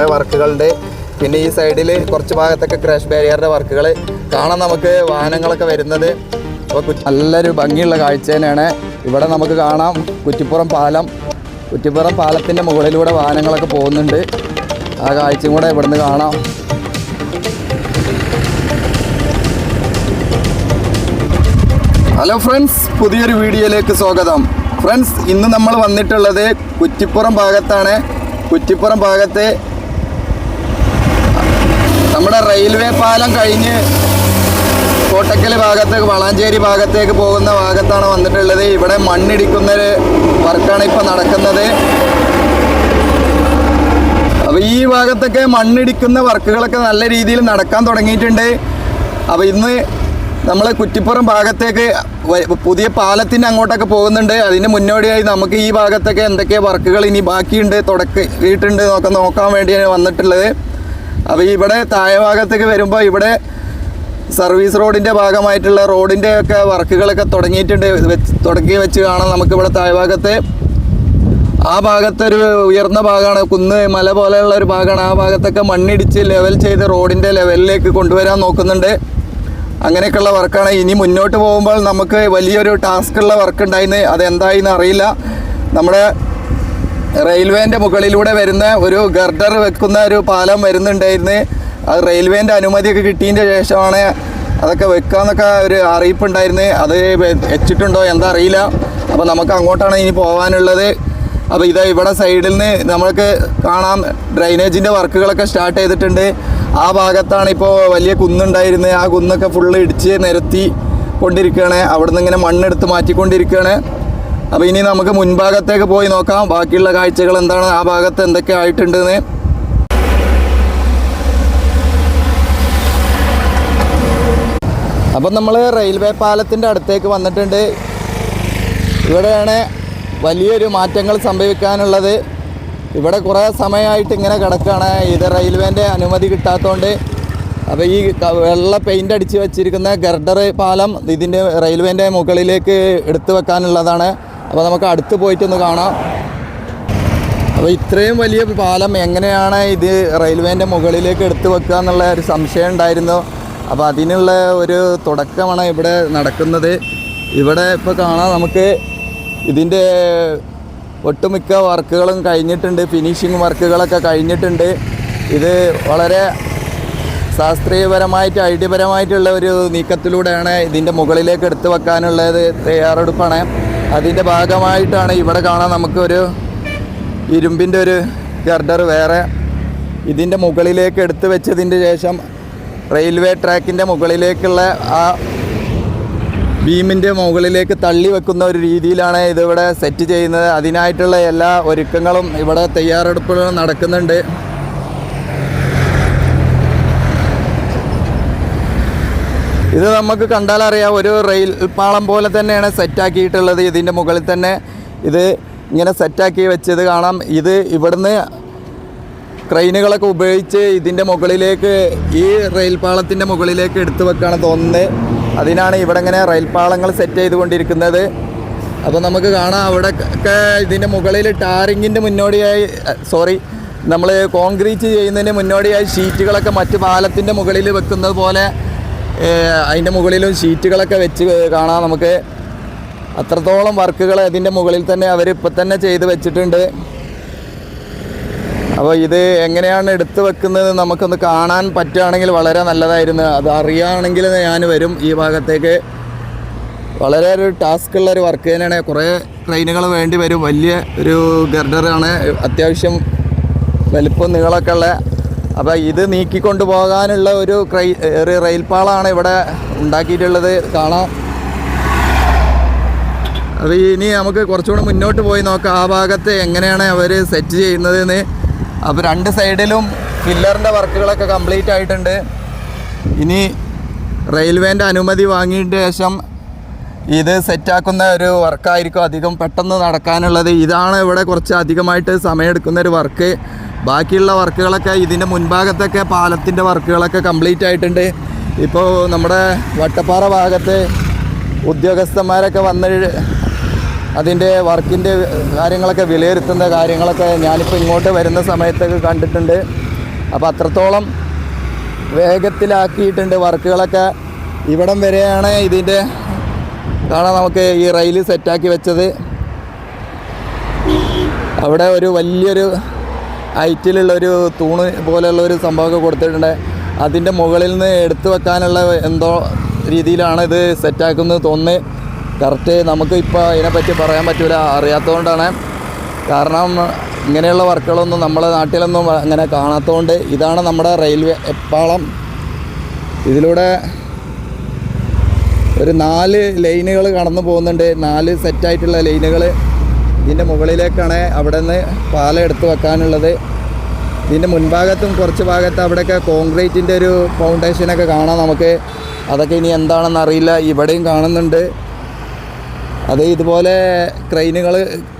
കുറേ വർക്കുകളുണ്ട് പിന്നെ ഈ സൈഡിൽ കുറച്ച് ഭാഗത്തൊക്കെ ക്രാഷ് ബാരിയറിന്റെ വർക്കുകൾ കാണാൻ നമുക്ക് വാഹനങ്ങളൊക്കെ വരുന്നത്. അപ്പോൾ നല്ലൊരു ഭംഗിയുള്ള കാഴ്ച തന്നെയാണ്. ഇവിടെ നമുക്ക് കാണാം കുറ്റിപ്പുറം പാലം. കുറ്റിപ്പുറം പാലത്തിന്റെ മുകളിലൂടെ വാഹനങ്ങളൊക്കെ പോകുന്നുണ്ട്. ആ കാഴ്ചയും കൂടെ ഇവിടുന്ന് കാണാം. ഹലോ ഫ്രണ്ട്സ് പുതിയൊരു വീഡിയോയിലേക്ക് സ്വാഗതം. ഫ്രണ്ട്സ് ഇന്ന് നമ്മൾ വന്നിട്ടുള്ളത് കുറ്റിപ്പുറം ഭാഗത്താണ്. കുറ്റിപ്പുറം ഭാഗത്ത് നമ്മുടെ റെയിൽവേ പാലം കഴിഞ്ഞ് കോട്ടക്കൽ ഭാഗത്തേക്ക് വളാഞ്ചേരി ഭാഗത്തേക്ക് പോകുന്ന ഭാഗത്താണ് വന്നിട്ടുള്ളത്. ഇവിടെ മണ്ണിടിക്കുന്ന ഒരു വർക്കാണ് ഇപ്പോൾ നടക്കുന്നത്. അപ്പോൾ ഈ ഭാഗത്തൊക്കെ മണ്ണിടിക്കുന്ന വർക്കുകളൊക്കെ നല്ല രീതിയിൽ നടക്കാൻ തുടങ്ങിയിട്ടുണ്ട്. അപ്പോൾ ഇന്ന് നമ്മൾ കുറ്റിപ്പുറം ഭാഗത്തേക്ക് പുതിയ പാലത്തിന്റെ അങ്ങോട്ടൊക്കെ പോകുന്നുണ്ട്. അതിന് മുന്നോടിയായി നമുക്ക് ഈ ഭാഗത്തൊക്കെ എന്തൊക്കെ വർക്കുകൾ ഇനി ബാക്കിയുണ്ട് തുടക്കിയിട്ടുണ്ട് എന്നൊക്കെ നോക്കാൻ വേണ്ടിയാണ് വന്നിട്ടുള്ളത്. അപ്പോൾ ഇവിടെ താഴെ ഭാഗത്തേക്ക് വരുമ്പോൾ ഇവിടെ സർവീസ് റോഡിന്റെ ഭാഗമായിട്ടുള്ള റോഡിന്റെ ഒക്കെ വർക്കുകളൊക്കെ തുടങ്ങിയിട്ടുണ്ട്. തുടങ്ങി വെച്ച് കാണാം നമുക്കിവിടെ താഴെ ഭാഗത്ത്. ആ ഭാഗത്തൊരു ഉയർന്ന ഭാഗമാണ്. കുന്ന് മല പോലെയുള്ള ഒരു ഭാഗമാണ്. ആ ഭാഗത്തൊക്കെ മണ്ണിടിച്ച് ലെവൽ ചെയ്ത് റോഡിന്റെ ലെവലിലേക്ക് കൊണ്ടുവരാൻ നോക്കുന്നുണ്ട്. അങ്ങനെയൊക്കെയുള്ള വർക്കാണ്. ഇനി മുന്നോട്ട് പോകുമ്പോൾ നമുക്ക് വലിയൊരു ടാസ്ക്കുള്ള വർക്ക് ഉണ്ടായിരുന്നു അതെന്തായിന്ന് അറിയില്ല. നമ്മുടെ റെയിൽവേന്റെ മുകളിലൂടെ വരുന്ന ഒരു ഗർഡർ വെക്കുന്ന ഒരു പാലം വരുന്നുണ്ടായിരുന്നു. അത് റെയിൽവേന്റെ അനുമതിയൊക്കെ കിട്ടിയതിന്റെ ശേഷമാണ് അതൊക്കെ വെക്കാന്നൊക്കെ ഒരു അറിയിപ്പുണ്ടായിരുന്നു. അത് വെച്ചിട്ടുണ്ടോ എന്താ അറിയില്ല. അപ്പോൾ നമുക്ക് അങ്ങോട്ടാണ് ഇനി പോകാനുള്ളത് അപ്പോൾ ഇതാ ഇവിടെ സൈഡിൽ നിന്ന് നമ്മൾക്ക് കാണാം. ഡ്രൈനേജിന്റെ വർക്കുകളൊക്കെ സ്റ്റാർട്ട് ചെയ്തിട്ടുണ്ട്. ആ ഭാഗത്താണ് ഇപ്പോൾ വലിയ കുന്നുണ്ടായിരുന്നത്. ആ കുന്നൊക്കെ ഫുള്ള് ഇടിച്ച് നിരത്തി കൊണ്ടിരിക്കുകയാണ്. അവിടെ നിന്ന് ഇങ്ങനെ മണ്ണെടുത്ത് മാറ്റിക്കൊണ്ടിരിക്കുകയാണ്. അപ്പോൾ ഇനി നമുക്ക് മുൻഭാഗത്തേക്ക് പോയി നോക്കാം. ബാക്കിയുള്ള കാഴ്ചകൾ എന്താണ്? ആ ഭാഗത്ത് എന്തൊക്കെ ആയിട്ടുണ്ടെന്ന്. അപ്പം നമ്മൾ റെയിൽവേ പാലത്തിന്റെ അടുത്തേക്ക് വന്നിട്ടുണ്ട്. ഇവിടെയാണ് വലിയൊരു മാറ്റങ്ങൾ സംഭവിക്കാനുള്ളത്. ഇവിടെ കുറേ സമയമായിട്ട് ഇങ്ങനെ കിടക്കുകയാണ് ഇത് റെയിൽവേന്റെ അനുമതി കിട്ടാത്തതുകൊണ്ട് അപ്പോൾ ഈ വെള്ള പെയിന്റ് അടിച്ച് വെച്ചിരിക്കുന്ന ഗർഡർ പാലം ഇതിന്റെ റെയിൽവേന്റെ മുകളിലേക്ക് എടുത്തു വെക്കാനുള്ളതാണ്. അപ്പോൾ നമുക്ക് അടുത്ത് പോയിട്ടൊന്ന് കാണാം. അപ്പോൾ ഇത്രയും വലിയ പാലം എങ്ങനെയാണ് ഇത് റെയിൽവേന്റെ മുകളിലേക്ക് എടുത്തു വെക്കുക എന്നുള്ള ഒരു സംശയം ഉണ്ടായിരുന്നു. അപ്പോൾ അതിനുള്ള ഒരു തുടക്കമാണ് ഇവിടെ നടക്കുന്നത്. ഇവിടെ ഇപ്പോൾ കാണാം നമുക്ക് ഇതിന്റെ ഒട്ടുമിക്ക വർക്കുകളും കഴിഞ്ഞിട്ടുണ്ട്. ഫിനിഷിങ് വർക്കുകളൊക്കെ കഴിഞ്ഞിട്ടുണ്ട്. ഇത് വളരെ ശാസ്ത്രീയപരമായിട്ട് ഐഡിയപരമായിട്ടുള്ള ഒരു നീക്കത്തിലൂടെയാണ് ഇതിന്റെ മുകളിലേക്ക് എടുത്തു വെക്കാനുള്ളത് തയ്യാറെടുപ്പാണ്. അതിന്റെ ഭാഗമായിട്ടാണ് ഇവിടെ കാണാൻ നമുക്കൊരു ഇരുമ്പിന്റെ ഒരു ഗർഡർ വേറെ. ഇതിന്റെ മുകളിലേക്ക് എടുത്തു വെച്ചതിന്റെ ശേഷം റെയിൽവേ ട്രാക്കിന്റെ മുകളിലേക്കുള്ള ആ ബീമിന്റെ മുകളിലേക്ക് തള്ളി വെക്കുന്ന ഒരു രീതിയിലാണ് ഇതിവിടെ സെറ്റ് ചെയ്യുന്നത്. അതിനായിട്ടുള്ള എല്ലാ ഒരുക്കങ്ങളും ഇവിടെ തയ്യാറെടുപ്പുകളും നടക്കുന്നുണ്ട്. ഇത് നമുക്ക് കണ്ടാൽ അറിയാം ഒരു റെയിൽ പാളം പോലെ തന്നെയാണ് സെറ്റാക്കിയിട്ടുള്ളത് ഇതിന്റെ മുകളിൽ തന്നെ ഇത് ഇങ്ങനെ സെറ്റാക്കി വെച്ചത് കാണാം. ഇത് ഇവിടുന്ന് ക്രെയിനുകളൊക്കെ ഉപയോഗിച്ച് ഇതിന്റെ മുകളിലേക്ക് ഈ റെയിൽ പാളത്തിന്റെ മുകളിലേക്ക് എടുത്തു വെക്കുകയാണ് തോന്നുന്നത്. അതിനാണ് ഇവിടെ ഇങ്ങനെ റെയിൽ പാളങ്ങൾ സെറ്റ് ചെയ്തുകൊണ്ടിരിക്കുന്നത്. അപ്പോൾ നമുക്ക് കാണാം അവിടെ ഒക്കെ ഇതിന്റെ മുകളിൽ ടാറിങ്ങിന്റെ മുന്നോടിയായി സോറി നമ്മൾ കോൺക്രീറ്റ് ചെയ്യുന്നതിന് മുന്നോടിയായി ഷീറ്റുകളൊക്കെ മറ്റ് പാലത്തിന്റെ മുകളിൽ വെക്കുന്നത് പോലെ അതിന്റെ മുകളിലും ഷീറ്റുകളൊക്കെ വെച്ച് കാണാം നമുക്ക്. അത്രത്തോളം വർക്കുകൾ ഇതിന്റെ മുകളിൽ തന്നെ അവർ ഇപ്പം തന്നെ ചെയ്ത് വെച്ചിട്ടുണ്ട്. അപ്പോൾ ഇത് എങ്ങനെയാണ് എടുത്തു വെക്കുന്നത് നമുക്കൊന്ന് കാണാൻ പറ്റുകയാണെങ്കിൽ വളരെ നല്ലതായിരുന്നു. അത് അറിയുകയാണെങ്കിൽ ഞാൻ വരും ഈ ഭാഗത്തേക്ക്. വളരെ ഒരു ടാസ്ക് ഉള്ള ഒരു വർക്ക് തന്നെയാണ്. കുറേ ട്രെയിനുകൾ വേണ്ടി വരും. വലിയ ഒരു ഗർഡറാണ് അത്യാവശ്യം വലിപ്പം നീളമൊക്കെ ഉള്ള അപ്പോൾ ഇത് നീക്കിക്കൊണ്ടു പോകാനുള്ള ഒരു ക്രൈ റെയിൽപാളാണ് ഇവിടെ ഉണ്ടാക്കിയിട്ടുള്ളത്. കാണാം. അപ്പോൾ ഇനി നമുക്ക് കുറച്ചുകൂടെ മുന്നോട്ട് പോയി നോക്കാം. ആ ഭാഗത്ത് എങ്ങനെയാണ് അവർ സെറ്റ് ചെയ്യുന്നതെന്ന്. അപ്പോൾ രണ്ട് സൈഡിലും ഫില്ലറിന്റെ വർക്കുകളൊക്കെ കംപ്ലീറ്റ് ആയിട്ടുണ്ട്. ഇനി റെയിൽവേന്റെ അനുമതി വാങ്ങിയിട്ട് ശേഷം ഇത് സെറ്റാക്കുന്ന ഒരു വർക്കായിരിക്കും അധികം പെട്ടെന്ന് നടക്കാനുള്ളത്. ഇതാണ് ഇവിടെ കുറച്ച് അധികമായിട്ട് സമയമെടുക്കുന്ന ഒരു വർക്ക് ബാക്കിയുള്ള വർക്കുകളൊക്കെ ഇതിന്റെ മുൻഭാഗത്തൊക്കെ പാലത്തിന്റെ വർക്കുകളൊക്കെ കംപ്ലീറ്റ് ആയിട്ടുണ്ട്. ഇപ്പോൾ നമ്മുടെ വട്ടപ്പാറ ഭാഗത്തെ ഉദ്യോഗസ്ഥന്മാരൊക്കെ വന്ന് അതിന്റെ വർക്കിന്റെ കാര്യങ്ങളൊക്കെ വിലയിരുത്തുന്ന കാര്യങ്ങളൊക്കെ ഞാനിപ്പോൾ ഇങ്ങോട്ട് വരുന്ന സമയത്തൊക്കെ കണ്ടിട്ടുണ്ട്. അപ്പോൾ അത്രത്തോളം വേഗത്തിലാക്കിയിട്ടുണ്ട് വർക്കുകളൊക്കെ. ഇവിടം വരെയാണ് ഇതിന്റെ കാണാൻ നമുക്ക് ഈ റെയിൽ സെറ്റാക്കി വെച്ചത്. അവിടെ ഒരു വലിയൊരു ഹൈറ്റിലുള്ള ഒരു തൂണ് പോലെയുള്ള ഒരു സംഭവമൊക്കെ കൊടുത്തിട്ടുണ്ട്. അതിന്റെ മുകളിൽ നിന്ന് എടുത്തു വെക്കാനുള്ള എന്തോ രീതിയിലാണ് ഇത് സെറ്റാക്കുന്നത് തോന്നി കറക്റ്റ് നമുക്ക് ഇപ്പോൾ അതിനെപ്പറ്റി പറയാൻ പറ്റില്ല അറിയാത്തതുകൊണ്ടാണ്. കാരണം ഇങ്ങനെയുള്ള വർക്കുകളൊന്നും നമ്മളെ നാട്ടിലൊന്നും അങ്ങനെ കാണാത്തതുകൊണ്ട് ഇതാണ് നമ്മുടെ റെയിൽവേ പാളം. ഇതിലൂടെ ഒരു നാല് ലൈനുകൾ കടന്നു പോകുന്നുണ്ട്. നാല് സെറ്റായിട്ടുള്ള ലൈനുകൾ ഇതിന്റെ മുകളിലേക്കാണ് അവിടെ നിന്ന് പാലം എടുത്തു വെക്കാനുള്ളത്. ഇതിന്റെ മുൻഭാഗത്തും കുറച്ച് ഭാഗത്ത് അവിടെയൊക്കെ കോൺക്രീറ്റിന്റെ ഒരു ഫൗണ്ടേഷനൊക്കെ കാണാം നമുക്ക്. അതൊക്കെ ഇനി എന്താണെന്ന് അറിയില്ല. ഇവിടെയും കാണുന്നുണ്ട്. അത് ഇതുപോലെ ക്രെയിനുകൾ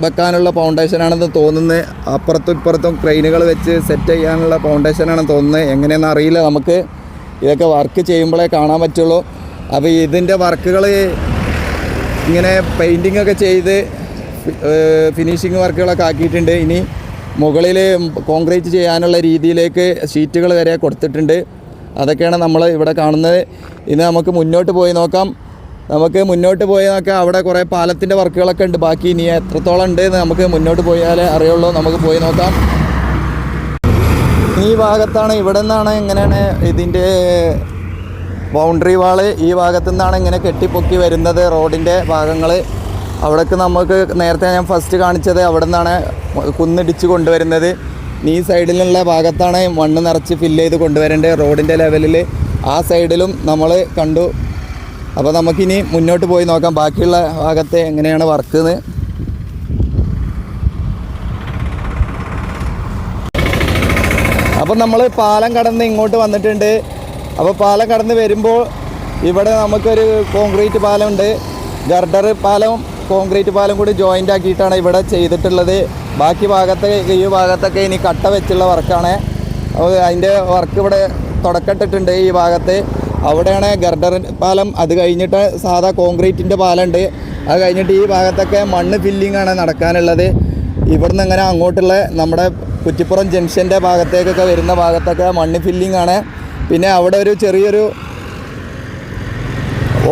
വെക്കാനുള്ള ഫൗണ്ടേഷനാണെന്ന് തോന്നുന്നത് അപ്പുറത്തും ഇപ്പുറത്തും ക്രെയിനുകൾ വെച്ച് സെറ്റ് ചെയ്യാനുള്ള ഫൗണ്ടേഷനാണെന്ന് തോന്നുന്നത് എങ്ങനെയെന്ന് അറിയില്ല നമുക്ക്. ഇതൊക്കെ വർക്ക് ചെയ്യുമ്പോഴേ കാണാൻ പറ്റുള്ളൂ. അപ്പോൾ ഇതിന്റെ വർക്കുകൾ ഇങ്ങനെ പെയിന്റിങ്ങൊക്കെ ചെയ്ത് ഫിനിഷിങ് വർക്കുകളൊക്കെ ആക്കിയിട്ടുണ്ട്. ഇനി മുകളിൽ കോൺക്രീറ്റ് ചെയ്യാനുള്ള രീതിയിലേക്ക് ഷീറ്റുകൾ വരെ കൊടുത്തിട്ടുണ്ട്. അതൊക്കെയാണ് നമ്മൾ ഇവിടെ കാണുന്നത്. ഇനി നമുക്ക് മുന്നോട്ട് പോയി നോക്കാം. നമുക്ക് മുന്നോട്ട് പോയി നോക്കാം. അവിടെ കുറേ പാലത്തിന്റെ വർക്കുകളൊക്കെ ഉണ്ട്. ബാക്കി ഇനി എത്രത്തോളം ഉണ്ട് എന്ന് നമുക്ക് മുന്നോട്ട് പോയാലേ അറിയുള്ളൂ. നമുക്ക് പോയി നോക്കാം. ഈ ഭാഗത്താണ് ഇവിടെ നിന്നാണ് എങ്ങനെയാണ് ഇതിന്റെ ബൗണ്ടറി വാൾ ഈ ഭാഗത്തു നിന്നാണ് ഇങ്ങനെ കെട്ടിപ്പൊക്കി വരുന്നത് റോഡിന്റെ ഭാഗങ്ങൾ അവിടേക്ക് നമുക്ക് നേരത്തെ ഞാൻ ഫസ്റ്റ് കാണിച്ചത് അവിടെ നിന്നാണ് കുന്നിടിച്ച് കൊണ്ടുവരുന്നത്. ഈ സൈഡിലുള്ള ഭാഗത്താണ് മണ്ണ് നിറച്ച് ഫില്ല് ചെയ്ത് കൊണ്ടുവരേണ്ടത്. റോഡിന്റെ ലെവലിൽ ആ സൈഡിലും നമ്മൾ കണ്ടു. അപ്പോൾ നമുക്കിനി മുന്നോട്ട് പോയി നോക്കാം. ബാക്കിയുള്ള ഭാഗത്തെ എങ്ങനെയാണ് വർക്ക് എന്ന് അപ്പം നമ്മൾ പാലം കടന്ന് ഇങ്ങോട്ട് വന്നിട്ടുണ്ട്. അപ്പോൾ പാലം കടന്ന് വരുമ്പോൾ ഇവിടെ നമുക്കൊരു കോൺക്രീറ്റ് പാലമുണ്ട് ഗർഡർ പാലം കോൺക്രീറ്റ് പാലം കൂടി ജോയിന്റ് ആക്കിയിട്ടാണ് ഇവിടെ ചെയ്തിട്ടുള്ളത്. ബാക്കി ഭാഗത്തെ ഈ ഭാഗത്തൊക്കെ ഇനി കട്ട വെച്ചുള്ള വർക്കാണ്. അതിന്റെ വർക്ക് ഇവിടെ തുടക്കട്ടിട്ടുണ്ട് ഈ ഭാഗത്ത്. അവിടെയാണ് ഗർഡർ പാലം. അത് കഴിഞ്ഞിട്ട് സാധാ കോൺക്രീറ്റിന്റെ പാലമുണ്ട്. അത് കഴിഞ്ഞിട്ട് ഈ ഭാഗത്തൊക്കെ മണ്ണ് ഫില്ലിംഗ് ആണ് നടക്കാനുള്ളത്. ഇവിടുന്ന് അങ്ങനെ അങ്ങോട്ടുള്ള നമ്മുടെ കുറ്റിപ്പുറം ജംഗ്ഷന്റെ ഭാഗത്തേക്കൊക്കെ വരുന്ന ഭാഗത്തൊക്കെ മണ്ണ് ഫില്ലിംഗ് ആണ്. പിന്നെ അവിടെ ഒരു ചെറിയൊരു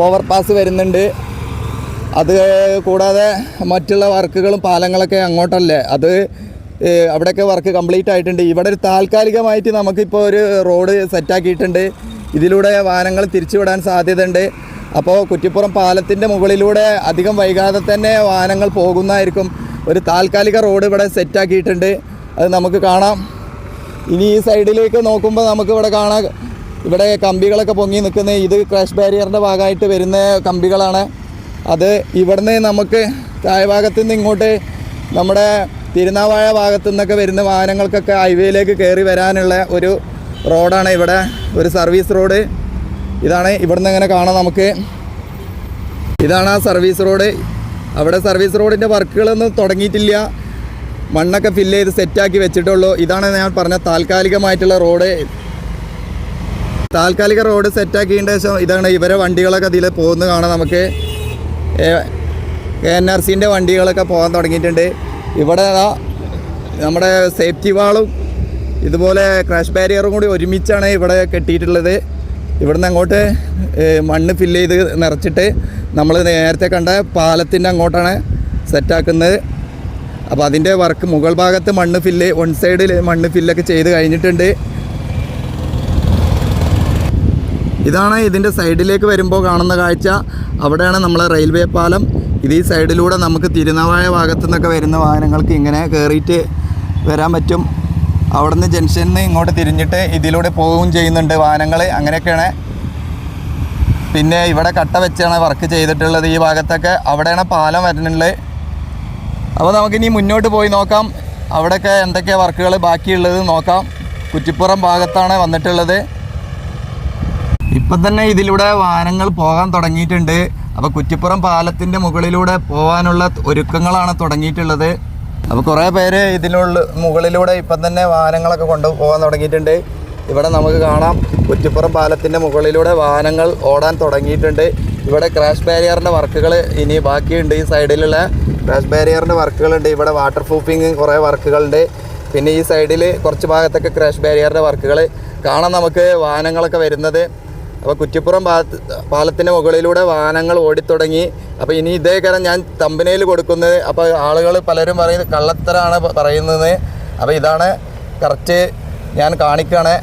ഓവർ പാസ് വരുന്നുണ്ട്. അത് കൂടാതെ മറ്റുള്ള വർക്കുകളും പാലങ്ങളൊക്കെ അങ്ങോട്ടല്ലേ? അത് അവിടെയൊക്കെ വർക്ക് കംപ്ലീറ്റ് ആയിട്ടുണ്ട്. ഇവിടെ ഒരു താൽക്കാലികമായിട്ട് നമുക്കിപ്പോൾ ഒരു റോഡ് സെറ്റാക്കിയിട്ടുണ്ട്. ഇതിലൂടെ വാഹനങ്ങൾ തിരിച്ചുവിടാൻ സാധ്യതയുണ്ട്. അപ്പോൾ കുറ്റിപ്പുറം പാലത്തിന്റെ മുകളിലൂടെ അധികം വൈകാതെ തന്നെ വാഹനങ്ങൾ പോകുന്നതായിരിക്കും ഒരു താൽക്കാലിക റോഡ് ഇവിടെ സെറ്റാക്കിയിട്ടുണ്ട്. അത് നമുക്ക് കാണാം. ഇനി ഈ സൈഡിലേക്ക് നോക്കുമ്പോൾ നമുക്ക് ഇവിടെ കാണാം ഇവിടെ കമ്പികളൊക്കെ പൊങ്ങി നിൽക്കുന്നത് ഇത് ക്രാഷ് ബാരിയറിന്റെ ഭാഗമായിട്ട് വരുന്ന കമ്പികളാണ്. അത് ഇവിടുന്ന് നമുക്ക് താഴ്ഭാഗത്തു നിന്ന് ഇങ്ങോട്ട് നമ്മുടെ തിരുനാവായ ഭാഗത്തു നിന്നൊക്കെ വരുന്ന വാഹനങ്ങൾക്കൊക്കെ ഹൈവേയിലേക്ക് കയറി വരാനുള്ള ഒരു റോഡാണ് ഇവിടെ. ഒരു സർവീസ് റോഡ്. ഇതാണ് ഇവിടുന്ന് ഇങ്ങനെ കാണാം നമുക്ക്. ഇതാണ് ആ സർവീസ് റോഡ്. അവിടെ സർവീസ് റോഡിന്റെ വർക്കുകളൊന്നും തുടങ്ങിയിട്ടില്ല. മണ്ണൊക്കെ ഫില്ല് ചെയ്ത് സെറ്റാക്കി വെച്ചിട്ടുള്ളൂ. ഇതാണ് ഞാൻ പറഞ്ഞ താൽക്കാലികമായിട്ടുള്ള റോഡ്. താൽക്കാലിക റോഡ് സെറ്റാക്കിയതിന്റെ ശേഷം ഇതാണ് ഇവരെ വണ്ടികളൊക്കെ ഇതിൽ പോകുന്നത് കാണാം നമുക്ക്. കെ എൻ ആർ സിന്റെ വണ്ടികളൊക്കെ പോകാൻ തുടങ്ങിയിട്ടുണ്ട്. ഇവിടെ നമ്മുടെ സേഫ്റ്റി വാളും ഇതുപോലെ ക്രാഷ് ബാരിയറും കൂടി ഒരുമിച്ചാണ് ഇവിടെ കെട്ടിയിട്ടുള്ളത്. ഇവിടുന്ന് അങ്ങോട്ട് മണ്ണ് ഫില്ല് ചെയ്ത് നിറച്ചിട്ട് നമ്മൾ നേരത്തെ കണ്ട പാലത്തിന്റെ അങ്ങോട്ടാണ് സെറ്റാക്കുന്നത് അപ്പോൾ അതിന്റെ വർക്ക് മുകൾ ഭാഗത്ത് മണ്ണ് ഫില്ല് വൺ സൈഡിൽ മണ്ണ് ഫില്ലൊക്കെ ചെയ്ത് കഴിഞ്ഞിട്ടുണ്ട്. ഇതാണ് ഇതിന്റെ സൈഡിലേക്ക് വരുമ്പോൾ കാണുന്ന കാഴ്ച. അവിടെയാണ് നമ്മളെ റെയിൽവേ പാലം. ഇത് ഈ സൈഡിലൂടെ നമുക്ക് തിരുനാവായ ഭാഗത്തു നിന്നൊക്കെ വരുന്ന വാഹനങ്ങൾക്ക് ഇങ്ങനെ കയറിയിട്ട് വരാൻ പറ്റും. അവിടുന്ന് ജംഗ്ഷനിൽ നിന്ന് ഇങ്ങോട്ട് തിരിഞ്ഞിട്ട് ഇതിലൂടെ പോവുകയും ചെയ്യുന്നുണ്ട് വാഹനങ്ങൾ അങ്ങനെയൊക്കെയാണ്. പിന്നെ ഇവിടെ കട്ട വെച്ചാണ് വർക്ക് ചെയ്തിട്ടുള്ളത് ഈ ഭാഗത്തൊക്കെ. അവിടെയാണ് പാലം വരുന്നുള്ളത്. അപ്പോൾ നമുക്കിനി മുന്നോട്ട് പോയി നോക്കാം. അവിടെയൊക്കെ എന്തൊക്കെ വർക്കുകൾ ബാക്കിയുള്ളത് നോക്കാം. കുറ്റിപ്പുറം ഭാഗത്താണ് വന്നിട്ടുള്ളത്. ഇപ്പം തന്നെ ഇതിലൂടെ വാഹനങ്ങൾ പോകാൻ തുടങ്ങിയിട്ടുണ്ട്. അപ്പോൾ കുറ്റിപ്പുറം പാലത്തിന്റെ മുകളിലൂടെ പോകാനുള്ള ഒരുക്കങ്ങളാണ് തുടങ്ങിയിട്ടുള്ളത്. അപ്പോൾ കുറേ പേര് ഇതിനുള്ള മുകളിലൂടെ ഇപ്പം തന്നെ വാഹനങ്ങളൊക്കെ കൊണ്ടു പോകാൻ തുടങ്ങിയിട്ടുണ്ട്. ഇവിടെ നമുക്ക് കാണാം കുറ്റിപ്പുറം പാലത്തിന്റെ മുകളിലൂടെ വാഹനങ്ങൾ ഓടാൻ തുടങ്ങിയിട്ടുണ്ട്. ഇവിടെ ക്രാഷ് ബാരിയറിന്റെ വർക്കുകൾ ഇനി ബാക്കിയുണ്ട് ഈ സൈഡിലുള്ള ക്രാഷ് ബാരിയറിന്റെ വർക്കുകളുണ്ട്. ഇവിടെ വാട്ടർ പ്രൂഫിങ് കുറേ വർക്കുകളുണ്ട്. പിന്നെ ഈ സൈഡിൽ കുറച്ച് ഭാഗത്തൊക്കെ ക്രാഷ് ബാരിയറിന്റെ വർക്കുകൾ കാണാം നമുക്ക് വാഹനങ്ങളൊക്കെ വരുന്നത്. അപ്പോൾ കുറ്റിപ്പുറം പാലത്ത് പാലത്തിന്റെ മുകളിലൂടെ വാഹനങ്ങൾ ഓടിത്തുടങ്ങി. അപ്പോൾ ഇനി ഇതേ കാരണം ഞാൻ തമ്പനയിൽ കൊടുക്കുന്നത്. അപ്പോൾ ആളുകൾ പലരും പറയുന്നത് കള്ളത്തരാണ് പറയുന്നത് അപ്പോൾ ഇതാണ് കറക്റ്റ് ഞാൻ കാണിക്കുകയാണ്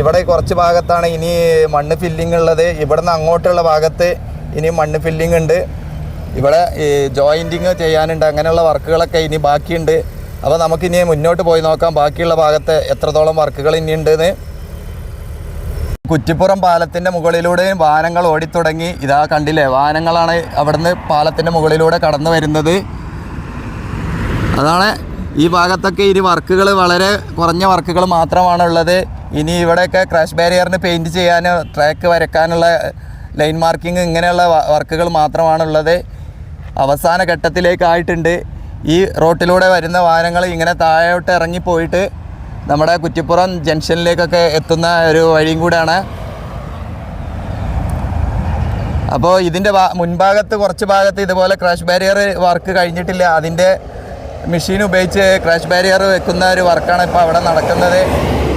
ഇവിടെ കുറച്ച് ഭാഗത്താണ് ഇനി മണ്ണ് ഫില്ലിംഗ് ഉള്ളത്. ഇവിടുന്ന് അങ്ങോട്ടുള്ള ഭാഗത്ത് ഇനി മണ്ണ് ഫില്ലിംഗ് ഉണ്ട്. ഇവിടെ ജോയിന്റിങ് ചെയ്യാനുണ്ട്. അങ്ങനെയുള്ള വർക്കുകളൊക്കെ ഇനി ബാക്കിയുണ്ട്. അപ്പോൾ നമുക്കിനി മുന്നോട്ട് പോയി നോക്കാം. ബാക്കിയുള്ള ഭാഗത്ത് എത്രത്തോളം വർക്കുകൾ ഇനി ഉണ്ടെന്ന് കുറ്റിപ്പുറം പാലത്തിന്റെ മുകളിലൂടെയും വാഹനങ്ങൾ ഓടിത്തുടങ്ങി. ഇതാ കണ്ടില്ലേ വാഹനങ്ങളാണ് അവിടുന്ന് പാലത്തിന്റെ മുകളിലൂടെ കടന്നു വരുന്നത്. അതാണ് ഈ ഭാഗത്തൊക്കെ ഇനി വർക്കുകൾ വളരെ കുറഞ്ഞ വർക്കുകൾ മാത്രമാണ് ഉള്ളത് ഇനി ഇവിടെയൊക്കെ ക്രാഷ് ബാരിയറിന് പെയിന്റ് ചെയ്യാനോ ട്രാക്ക് വരയ്ക്കാനുള്ള ലൈൻ മാർക്കിംഗ് ഇങ്ങനെയുള്ള വർക്കുകൾ മാത്രമാണുള്ളത്. അവസാന ഘട്ടത്തിലേക്കായിട്ടുണ്ട്. ഈ റോട്ടിലൂടെ വരുന്ന വാഹനങ്ങൾ ഇങ്ങനെ താഴോട്ട് ഇറങ്ങിപ്പോയിട്ട് നമ്മുടെ കുറ്റിപ്പുറം ജംഗ്ഷനിലേക്കൊക്കെ എത്തുന്ന ഒരു വഴിയും കൂടെയാണ്. അപ്പോൾ ഇതിന്റെ മുൻഭാഗത്ത് കുറച്ച് ഭാഗത്ത് ഇതുപോലെ ക്രാഷ് ബാരിയർ വർക്ക് കഴിഞ്ഞിട്ടില്ല. അതിന്റെ മെഷീൻ ഉപയോഗിച്ച് ക്രാഷ് ബാരിയർ വെക്കുന്ന ഒരു വർക്കാണ് ഇപ്പോൾ അവിടെ നടക്കുന്നത്.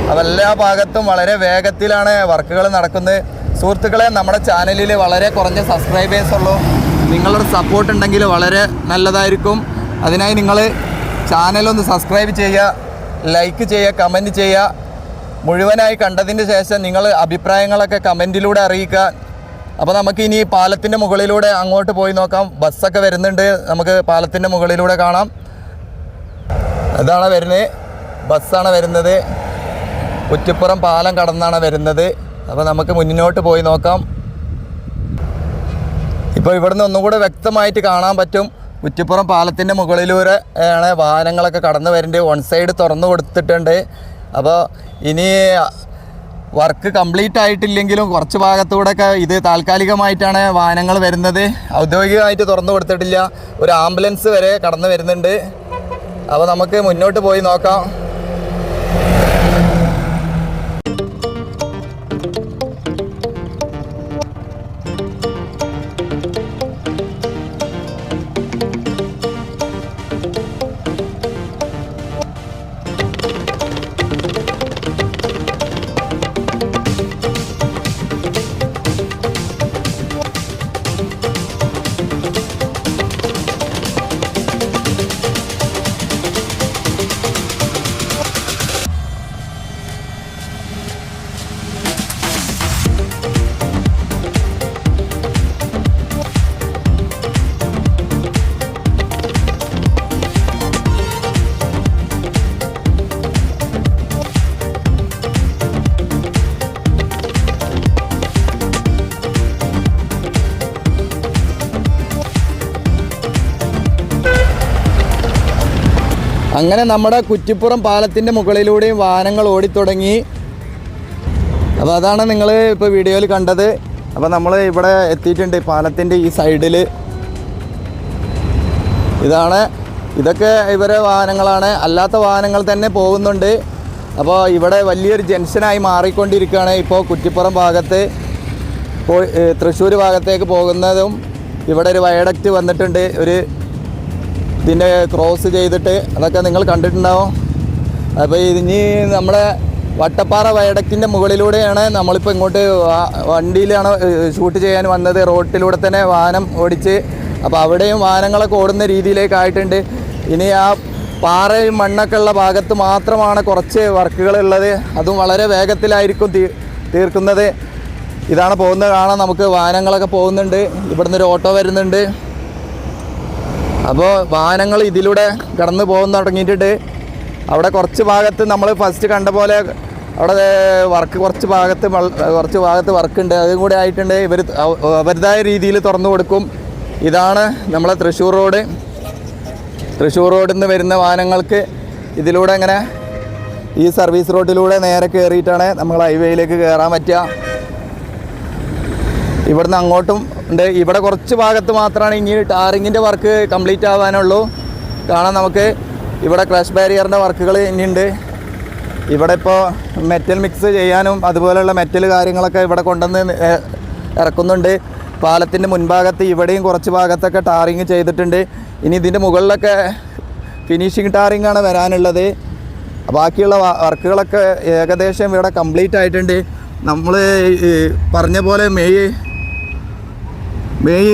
അപ്പോൾ എല്ലാ ഭാഗത്തും വളരെ വേഗത്തിലാണ് വർക്കുകൾ നടക്കുന്നത്. സുഹൃത്തുക്കളെ നമ്മുടെ ചാനലിൽ വളരെ കുറഞ്ഞ സബ്സ്ക്രൈബേഴ്സ് ഉള്ളൂ. നിങ്ങളുടെ സപ്പോർട്ട് ഉണ്ടെങ്കിൽ വളരെ നല്ലതായിരിക്കും. അതിനായി നിങ്ങൾ ചാനലൊന്ന് സബ്സ്ക്രൈബ് ചെയ്യുക. ലൈക്ക് ചെയ്യുക കമന്റ് ചെയ്യുക. മുഴുവനായി കണ്ടതിന് ശേഷം നിങ്ങൾ അഭിപ്രായങ്ങളൊക്കെ കമന്റിലൂടെ അറിയിക്കുക. അപ്പോൾ നമുക്ക് ഇനി പാലത്തിന്റെ മുകളിലൂടെ അങ്ങോട്ട് പോയി നോക്കാം. ബസ്സൊക്കെ വരുന്നുണ്ട്. നമുക്ക് പാലത്തിന്റെ മുകളിലൂടെ കാണാം. ഇതാണ് വരുന്നത്. ബസ്സാണ് വരുന്നത്. കുറ്റിപ്പുറം പാലം കടന്നാണ് വരുന്നത്. അപ്പോൾ നമുക്ക് മുന്നോട്ട് പോയി നോക്കാം. ഇപ്പോൾ ഇവിടുന്ന് ഒന്നും കൂടെ വ്യക്തമായിട്ട് കാണാൻ പറ്റും. കുറ്റിപ്പുറം പാലത്തിന്റെ മുകളിലൂടെ ആണ് വാഹനങ്ങളൊക്കെ കടന്നു വരുന്നുണ്ട്. വൺ സൈഡ് തുറന്നു കൊടുത്തിട്ടുണ്ട്. അപ്പോൾ ഇനി വർക്ക് കംപ്ലീറ്റ് ആയിട്ടില്ലെങ്കിലും കുറച്ച് ഭാഗത്തൂടെയൊക്കെ ഇത് താൽക്കാലികമായിട്ടാണ് വാഹനങ്ങൾ വരുന്നത്. ഔദ്യോഗികമായിട്ട് തുറന്നു കൊടുത്തിട്ടില്ല. ഒരു ആംബുലൻസ് വരെ കടന്നു വരുന്നുണ്ട്. അപ്പോൾ നമുക്ക് മുന്നോട്ട് പോയി നോക്കാം. അങ്ങനെ നമ്മുടെ കുറ്റിപ്പുറം പാലത്തിന്റെ മുകളിലൂടെയും വാഹനങ്ങൾ ഓടിത്തുടങ്ങി. അപ്പോൾ അതാണ് നിങ്ങൾ ഇപ്പോൾ വീഡിയോയിൽ കണ്ടത്. അപ്പോൾ നമ്മൾ ഇവിടെ എത്തിയിട്ടുണ്ട് പാലത്തിന്റെ ഈ സൈഡിൽ. ഇതാണ് ഇതൊക്കെ ഇവരെ വാഹനങ്ങളാണ്. അല്ലാത്ത വാഹനങ്ങൾ തന്നെ പോകുന്നുണ്ട്. അപ്പോൾ ഇവിടെ വലിയൊരു ജംഗ്ഷനായി മാറിക്കൊണ്ടിരിക്കുകയാണ് ഇപ്പോൾ കുറ്റിപ്പുറം ഭാഗത്ത്. തൃശ്ശൂർ ഭാഗത്തേക്ക് പോകുന്നതും ഇവിടെ ഒരു വയഡക്റ്റ് വന്നിട്ടുണ്ട്. ഒരു ഇതിന്റെ ക്രോസ് ചെയ്തിട്ട് അതൊക്കെ നിങ്ങൾ കണ്ടിട്ടുണ്ടാവും. അപ്പോൾ ഇനി നമ്മുടെ വട്ടപ്പാറ വയഡക്റ്റിന്റെ മുകളിലൂടെയാണ് നമ്മളിപ്പോൾ ഇങ്ങോട്ട് വണ്ടിയിലാണ് ഷൂട്ട് ചെയ്യാൻ വന്നത്. റോട്ടിലൂടെ തന്നെ വാഹനം ഓടിച്ച് അപ്പോൾ അവിടെയും വാഹനങ്ങളൊക്കെ ഓടുന്ന രീതിയിലേക്കായിട്ടുണ്ട്. ഇനി ആ പാറയും മണ്ണൊക്കെ ഉള്ള ഭാഗത്ത് മാത്രമാണ് കുറച്ച് വർക്കുകൾ ഉള്ളത്. അതും വളരെ വേഗത്തിലായിരിക്കും തീർക്കുന്നത്. ഇതാണ് പോകുന്നത് കാണാൻ നമുക്ക് വാഹനങ്ങളൊക്കെ പോകുന്നുണ്ട്. ഇവിടുന്ന് ഒരു ഓട്ടോ വരുന്നുണ്ട്. അപ്പോൾ വാഹനങ്ങൾ ഇതിലൂടെ കടന്നു പോകാൻ തുടങ്ങിയിട്ടുണ്ട്. അവിടെ കുറച്ച് ഭാഗത്ത് നമ്മൾ ഫസ്റ്റ് കണ്ട പോലെ അവിടെ വർക്ക് കുറച്ച് ഭാഗത്ത് കുറച്ച് ഭാഗത്ത് വർക്ക് ഉണ്ട്. അതും കൂടെ ആയിട്ടുണ്ട്. ഇവർ അവരുടേതായ രീതിയിൽ തുറന്നു കൊടുക്കും. ഇതാണ് നമ്മളെ തൃശ്ശൂർ റോഡ്. തൃശ്ശൂർ റോഡിൽ നിന്ന് വരുന്ന വാഹനങ്ങൾക്ക് ഇതിലൂടെ അങ്ങനെ ഈ സർവീസ് റോഡിലൂടെ നേരെ കയറിയിട്ടാണ് നമ്മൾ ഹൈവേയിലേക്ക് കയറാൻ പറ്റുക. ഇവിടുന്ന് അങ്ങോട്ടും ഉണ്ട്. ഇവിടെ കുറച്ച് ഭാഗത്ത് മാത്രമാണ് ഇനി ടാറിങ്ങിന്റെ വർക്ക് കംപ്ലീറ്റ് ആവാനുള്ളൂ. കാരണം നമുക്ക്. ഇവിടെ ക്രാഷ് ബാരിയറിന്റെ വർക്കുകൾ ഇനിയുണ്ട്. ഇവിടെ ഇപ്പോൾ മെറ്റൽ മിക്സ് ചെയ്യാനും അതുപോലെയുള്ള മെറ്റൽ കാര്യങ്ങളൊക്കെ ഇവിടെ കൊണ്ടുവന്ന് ഇറക്കുന്നുണ്ട്. പാലത്തിന്റെ മുൻഭാഗത്ത് ഇവിടെയും കുറച്ച് ഭാഗത്തൊക്കെ ടാറിങ് ചെയ്തിട്ടുണ്ട്. ഇനി ഇതിന്റെ മുകളിലൊക്കെ ഫിനിഷിങ് ടാറിങ് ആണ് വരാനുള്ളത്. ബാക്കിയുള്ള വർക്കുകളൊക്കെ ഏകദേശം ഇവിടെ കംപ്ലീറ്റ് ആയിട്ടുണ്ട്. നമ്മൾ പറഞ്ഞ പോലെ മെയ് മെയ്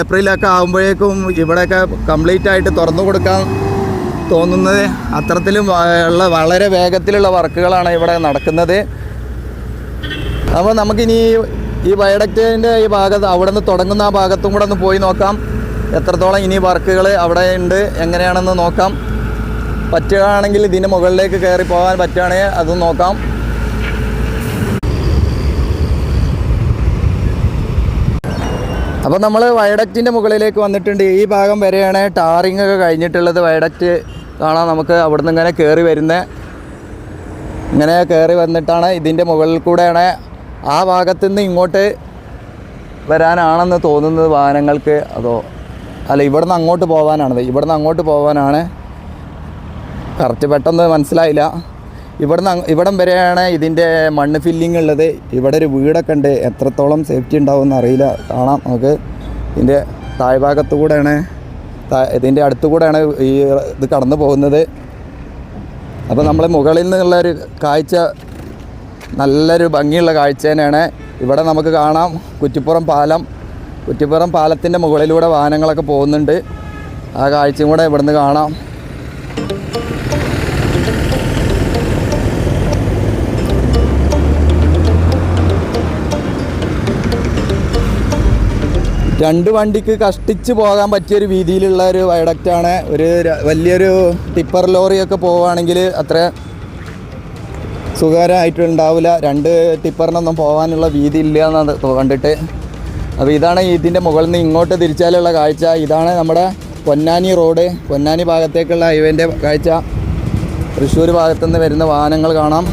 ഏപ്രിലൊക്കെ ആകുമ്പോഴേക്കും ഇവിടെയൊക്കെ കംപ്ലീറ്റ് ആയിട്ട് തുറന്നു കൊടുക്കാൻ തോന്നുന്നത്. അത്തരത്തിലും ഉള്ള വളരെ വേഗത്തിലുള്ള വർക്കുകളാണ് ഇവിടെ നടക്കുന്നത്. അപ്പോൾ നമുക്കിനി ഈ വയഡക്റ്റിന്റെ ഈ ഭാഗത്ത് അവിടെ നിന്ന് തുടങ്ങുന്ന ആ ഭാഗത്തും കൂടെ ഒന്ന് പോയി നോക്കാം. എത്രത്തോളം ഇനി വർക്കുകൾ അവിടെ ഉണ്ട് എങ്ങനെയാണെന്ന് നോക്കാം. പറ്റുകയാണെങ്കിൽ ഇതിന്റെ മുകളിലേക്ക് കയറി പോകാൻ പറ്റുകയാണെങ്കിൽ അതും നോക്കാം. അപ്പോൾ നമ്മൾ വയഡക്റ്റിന്റെ മുകളിലേക്ക് വന്നിട്ടുണ്ട്. ഈ ഭാഗം വരെയാണ് ടാറിംഗ് ഒക്കെ കഴിഞ്ഞിട്ടുള്ളത്. വയഡക്റ്റ് കാണാം നമുക്ക് അവിടുന്ന് ഇങ്ങനെ കയറി വരുന്നത് ഇങ്ങനെ കയറി വന്നിട്ടാണ് ഇതിന്റെ മുകളിൽ കൂടെയാണ് ആ ഭാഗത്തു നിന്ന് ഇങ്ങോട്ട് വരാനാണെന്ന് തോന്നുന്നത് വാഹനങ്ങൾക്ക്. അതോ അല്ല ഇവിടുന്ന് അങ്ങോട്ട് പോകാനാണത് ഇവിടുന്ന് അങ്ങോട്ട് പോകാനാണ് കറക്റ്റ് പെട്ടെന്ന് മനസ്സിലായില്ല. ഇവിടുന്ന് ഇവിടം വരെയാണ് ഇതിന്റെ മണ്ണ് ഫില്ലിംഗ് ഉള്ളത്. ഇവിടെ ഒരു വീടൊക്കെ ഉണ്ട്. എത്രത്തോളം സേഫ്റ്റി ഉണ്ടാവും എന്ന് അറിയില്ല. കാണാം നമുക്ക്. ഇതിന്റെ താഴ്ഭാഗത്തു കൂടെയാണ്. ഇതിന്റെ അടുത്തു കൂടെയാണ് ഈ ഇത് കടന്നു പോകുന്നത്. അപ്പോൾ നമ്മൾ മുകളിൽ നിന്നുള്ളൊരു കാഴ്ച നല്ലൊരു ഭംഗിയുള്ള കാഴ്ച തന്നെയാണ്. ഇവിടെ നമുക്ക് കാണാം കുറ്റിപ്പുറം പാലം. കുറ്റിപ്പുറം പാലത്തിന്റെ മുകളിലൂടെ വാഹനങ്ങളൊക്കെ പോകുന്നുണ്ട്. ആ കാഴ്ചയും കൂടെ ഇവിടുന്ന് കാണാം. രണ്ട് വണ്ടിക്ക് കഷ്ടിച്ച് പോകാൻ പറ്റിയ ഒരു വീതിയിലുള്ള ഒരു വയഡക്റ്റാണ്. ഒരു വലിയൊരു ടിപ്പർ ലോറിയൊക്കെ പോവുകയാണെങ്കിൽ അത്ര സുഖകരമായിട്ടുണ്ടാവില്ല. രണ്ട് ടിപ്പറിനൊന്നും പോകാനുള്ള വീതി ഇല്ല എന്നാണ് കണ്ടിട്ട്. അപ്പോൾ ഇതാണ് ഇതിന്റെ മുകളിൽ നിന്ന് ഇങ്ങോട്ട് തിരിച്ചാലുള്ള കാഴ്ച. ഇതാണ് നമ്മുടെ പൊന്നാനി റോഡ്. പൊന്നാനി ഭാഗത്തേക്കുള്ള ഹൈവേന്റെ കാഴ്ച. തൃശ്ശൂർ ഭാഗത്തുനിന്ന് വരുന്ന വാഹനങ്ങൾ കാണാം.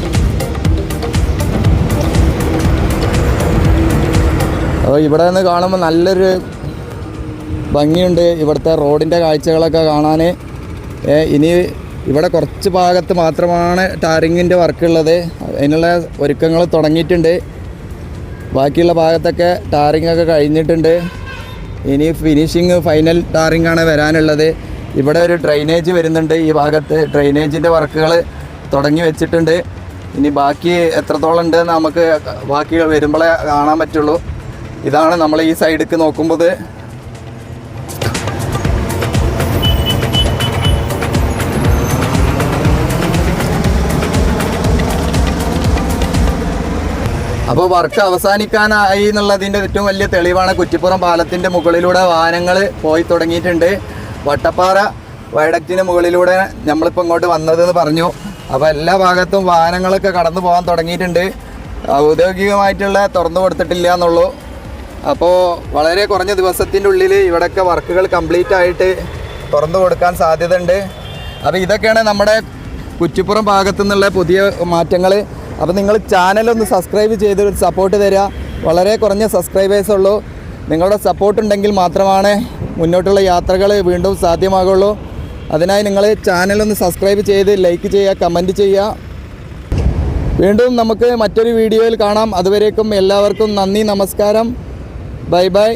അപ്പോൾ ഇവിടെ നിന്ന് കാണുമ്പോൾ നല്ലൊരു ഭംഗിയുണ്ട് ഇവിടുത്തെ റോഡിന്റെ കാഴ്ചകളൊക്കെ കാണാൻ. ഇനി ഇവിടെ കുറച്ച് ഭാഗത്ത് മാത്രമാണ് ടാറിങ്ങിന്റെ വർക്ക് ഉള്ളത്. അതിനുള്ള ഒരുക്കങ്ങൾ തുടങ്ങിയിട്ടുണ്ട്. ബാക്കിയുള്ള ഭാഗത്തൊക്കെ ടാറിങ് ഒക്കെ കഴിഞ്ഞിട്ടുണ്ട്. ഇനി ഫിനിഷിങ് ഫൈനൽ ടാറിങ് ആണ് വരാനുള്ളത്. ഇവിടെ ഒരു ഡ്രൈനേജ് വരുന്നുണ്ട് ഈ ഭാഗത്ത്. ഡ്രൈനേജിന്റെ വർക്കുകൾ തുടങ്ങി വെച്ചിട്ടുണ്ട്. ഇനി ബാക്കി എത്രത്തോളം ഉണ്ട് നമുക്ക് ബാക്കി വരുമ്പോഴേ കാണാൻ പറ്റുള്ളൂ. ഇതാണ് നമ്മൾ ഈ സൈഡിലേക്ക് നോക്കുമ്പോൾ അപ്പോൾ വർക്ക് അവസാനിക്കാനായി എന്നുള്ളതിന്റെ ഏറ്റവും വലിയ തെളിവാണ് കുറ്റിപ്പുറം പാലത്തിന്റെ മുകളിലൂടെ വാഹനങ്ങൾ പോയി തുടങ്ങിയിട്ടുണ്ട്. വട്ടപ്പാറ വയഡക്റ്റിന് മുകളിലൂടെ നമ്മളിപ്പോൾ ഇങ്ങോട്ട് വന്നതെന്ന് പറഞ്ഞു. അപ്പോൾ എല്ലാ ഭാഗത്തും വാഹനങ്ങളൊക്കെ കടന്നു പോകാൻ തുടങ്ങിയിട്ടുണ്ട്. ഔദ്യോഗികമായിട്ടുള്ള തുറന്നു കൊടുത്തിട്ടില്ല എന്നുള്ളൂ. അപ്പോൾ വളരെ കുറഞ്ഞ ദിവസത്തിന്റെ ഉള്ളിൽ ഇവിടെയൊക്കെ വർക്കുകൾ കംപ്ലീറ്റ് ആയിട്ട് തുറന്നു കൊടുക്കാൻ സാധ്യതയുണ്ട്. അപ്പോൾ ഇതൊക്കെയാണ് നമ്മുടെ കുറ്റിപ്പുറം ഭാഗത്തു നിന്നുള്ള പുതിയ മാറ്റങ്ങൾ അപ്പോൾ നിങ്ങൾ ചാനലൊന്ന് സബ്സ്ക്രൈബ് ചെയ്ത് സപ്പോർട്ട് തരിക. വളരെ കുറഞ്ഞ സബ്സ്ക്രൈബേഴ്സ് ഉള്ളൂ. നിങ്ങളുടെ സപ്പോർട്ട് ഉണ്ടെങ്കിൽ മാത്രമാണ് മുന്നോട്ടുള്ള യാത്രകൾ വീണ്ടും സാധ്യമാകുള്ളൂ. അതിനായി നിങ്ങൾ ചാനലൊന്ന് സബ്സ്ക്രൈബ് ചെയ്ത് ലൈക്ക് ചെയ്യുക കമന്റ് ചെയ്യുക. വീണ്ടും നമുക്ക് മറ്റൊരു വീഡിയോയിൽ കാണാം. അതുവരേക്കും എല്ലാവർക്കും നന്ദി നമസ്കാരം. Bye bye